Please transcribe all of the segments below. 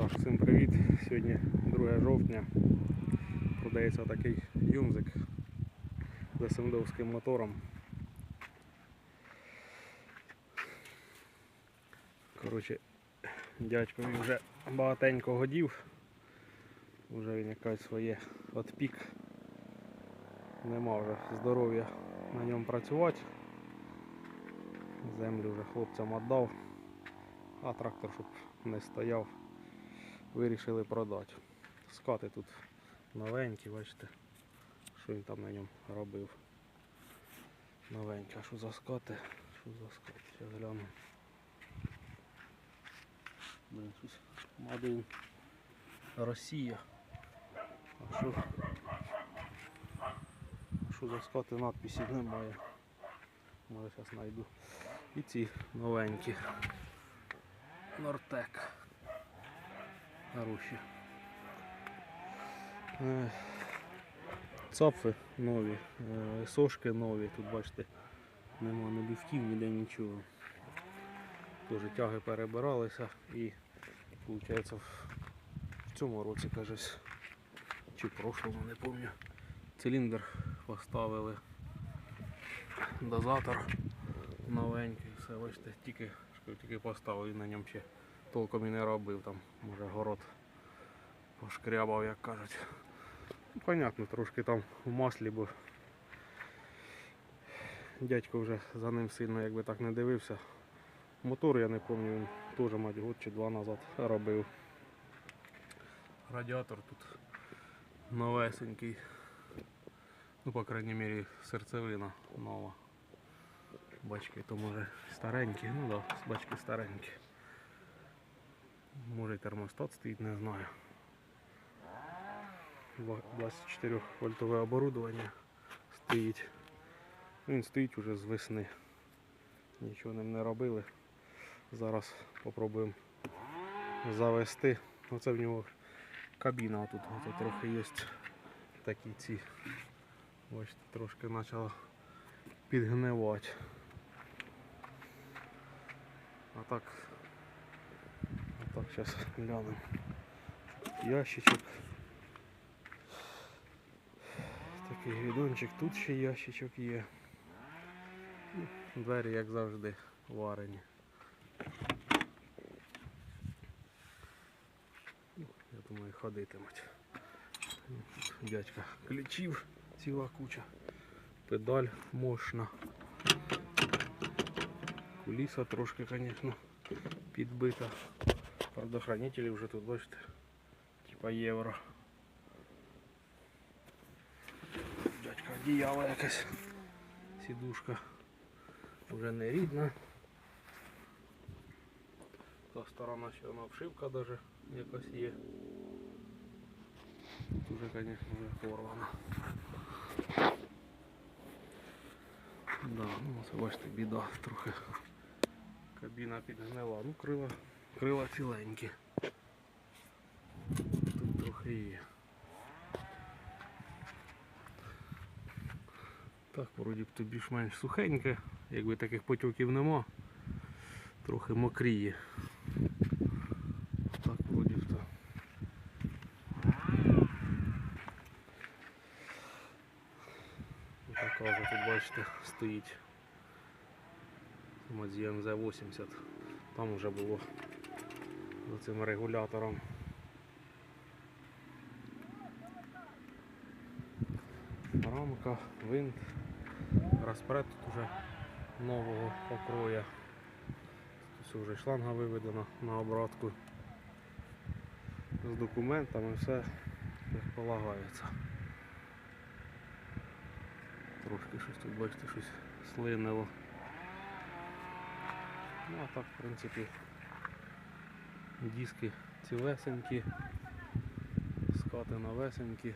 Так, всім привіт. Сьогодні 2 жовтня. Продається такий юнзик з СМДовським мотором. Коротше, дядькові вже багатенько годів. Вже він якась своє отпік. Нема вже здоров'я на ньому працювати. Землю вже хлопцям віддав, а трактор, щоб не стояв, вирішили продати. Скати тут новенькі, бачите, що він там на ньому робив. Новенькі, а що за скати? Що за скати? Зараз гляну. Блин, щось Мадин Росія. А що? А що за скати надписів немає. Може зараз знайду. І ці новенькі. Нортек. Хороші. Е, Цапфи нові, е, сошки нові, тут бачите, нема ні люфтів, ніде нічого. Теж тяги перебиралися і виходить в, цьому році кажись, чи в прошлому, не пам'ятаю. Циліндр поставили. Дозатор новенький, все, бачите, тільки, тільки поставив на ньому ще толком і не робив там, може город пошкрябав, як кажуть. Ну, понятно, трошки там в маслі, бо дядько вже за ним сильно якби так не дивився. Мотор я не пам'ятаю, він теж мать год чи два назад робив. Радіатор тут новесенький. Ну, по крайній мірі, серцевина нова. Бачки то може старенькі, ну да, бачки старенькі. Може і термостат стоїть, не знаю. 24 вольтове оборудовання стоїть. Він стоїть уже з весни. Нічого ним не робили. Зараз спробуємо завести. Оце в нього кабіна тут, трохи є такі ці. Бачите, трошки почала підгнивати. А так, зараз глянемо. Ящичок. Такий гвідончик, тут ще ящичок є. Двері, як завжди, варені. Ну, Я думаю, ходитимуть. Дядька ключів ціла куча. Педаль мощна. Куліса трошки, звісно, підбита. Предохранителі вже тут, бачите, типа євро. Дядька одіяло якась. Сідушка вже не рідна. Та сторона ще вона обшивка даже якась є. Тут уже, звісно, вже порвана. Да, ну це бачите, біда трохи. Кабіна підгнила, ну крила, Крила ціленькі. Тут трохи є. Так, вроді б то більш-менш сухеньке, якби таких потьоків нема. Трохи мокріє. Так, вроді б то. Така вже тут бачите стоїть. Мазієн Z80. Там вже було за цим регулятором. Рамка, винт, розпред тут вже нового покроя. Тут вже шланга виведена на обратку з документами, все як полагається. Трошки щось тут, бачите, щось слинило. Ну а так, в принципі, диски цілесенькі, скати новесенькі,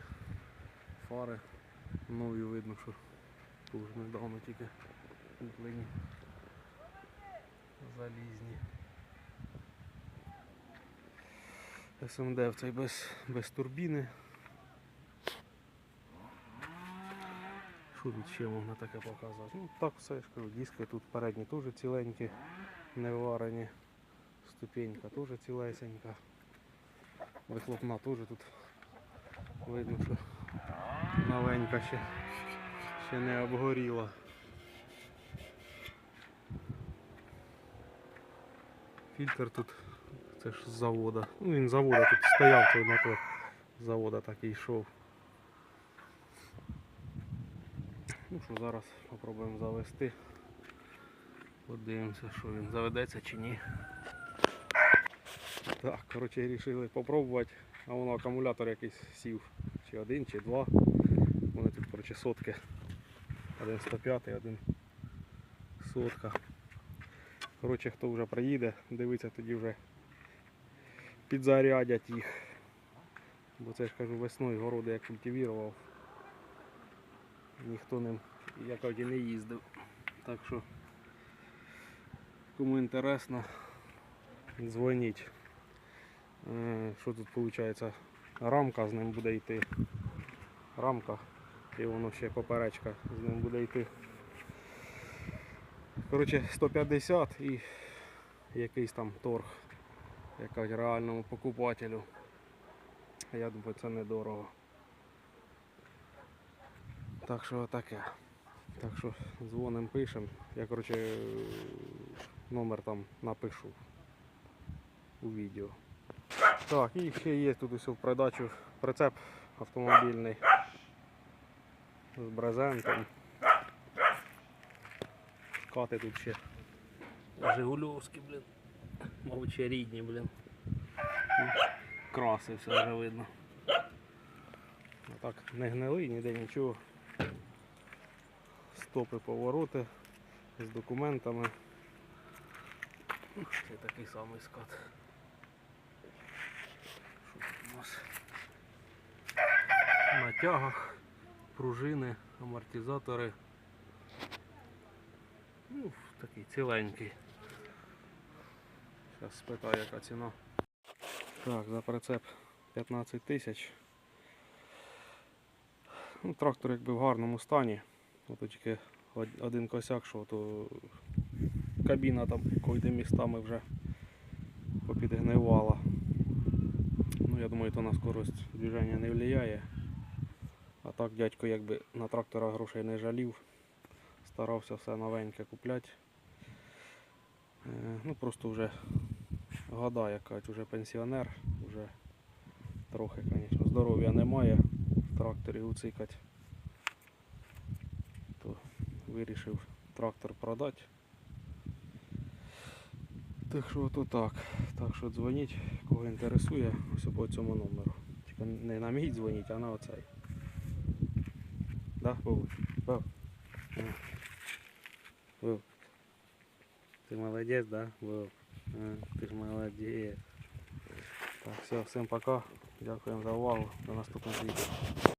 фари нові видно, що дуже недавно тільки куплені залізні. СМД в цей без, без турбіни. Що тут ще можна таке показати? Ну так все я ж кажу, диски тут передні теж ціленькі, не варені. Ступенька теж цілесенька. Вихлопна теж тут видно, що новенька ще, ще не обгоріла. Фільтр тут, це ж з завода. Ну він з завода тут стояв цей мотор. З завода так і йшов. Ну що, зараз спробуємо завести. Подивимося, що він заведеться чи ні. Так, коротше, вирішили попробувати, а воно акумулятор якийсь сів. Чи один, чи два. Вони тут, коротше, сотки. Один 105, один сотка. Коротше, хто вже приїде, дивиться, тоді вже підзарядять їх. Бо це ж кажу весною городи я культивував. Ніхто ним як і не їздив. Так що кому інтересно, дзвоніть. Е, Що тут виходить? Рамка з ним буде йти. Рамка і воно ще поперечка з ним буде йти. Коротше, 150 і якийсь там торг, якась реальному покупателю. Я думаю, це недорого. Так що таке. Так що дзвоним, пишемо. Я коротше номер там напишу у відео. Так, і ще є тут усе в продачу прицеп автомобільний з брезентом. Кати тут ще. Жигульовські, блін. Мабуть, рідні, блін. Краси все вже видно. А так не гнили, ніде нічого. Стопи повороти з документами. Це такий самий скат. Що тут у нас? На тягах, пружини, амортизатори. Ну, такий ціленький. Зараз спитаю, яка ціна. Так, за прицеп 15 тисяч. Ну, трактор якби в гарному стані. Ото тільки один косяк, що то кабіна там койде містами вже попідгнивала. Ну, я думаю, то на скорость движення не впливає. А так дядько якби на трактора грошей не жалів. Старався все новеньке купляти. Е, Ну просто вже года якась, вже пенсіонер, вже трохи, звісно, здоров'я немає в тракторі уцикати. То вирішив трактор продати. Так що то так. Так що дзвоніть, кого інтересує, ось по цьому номеру. Тільки не на мій дзвоніть, а на оцей. Да? Баб. Ага. Вов. Ты молодец, да? Вов. А, ты ж молодец. Так, все, всем пока. Дякуємо за увагу. До наступного відео.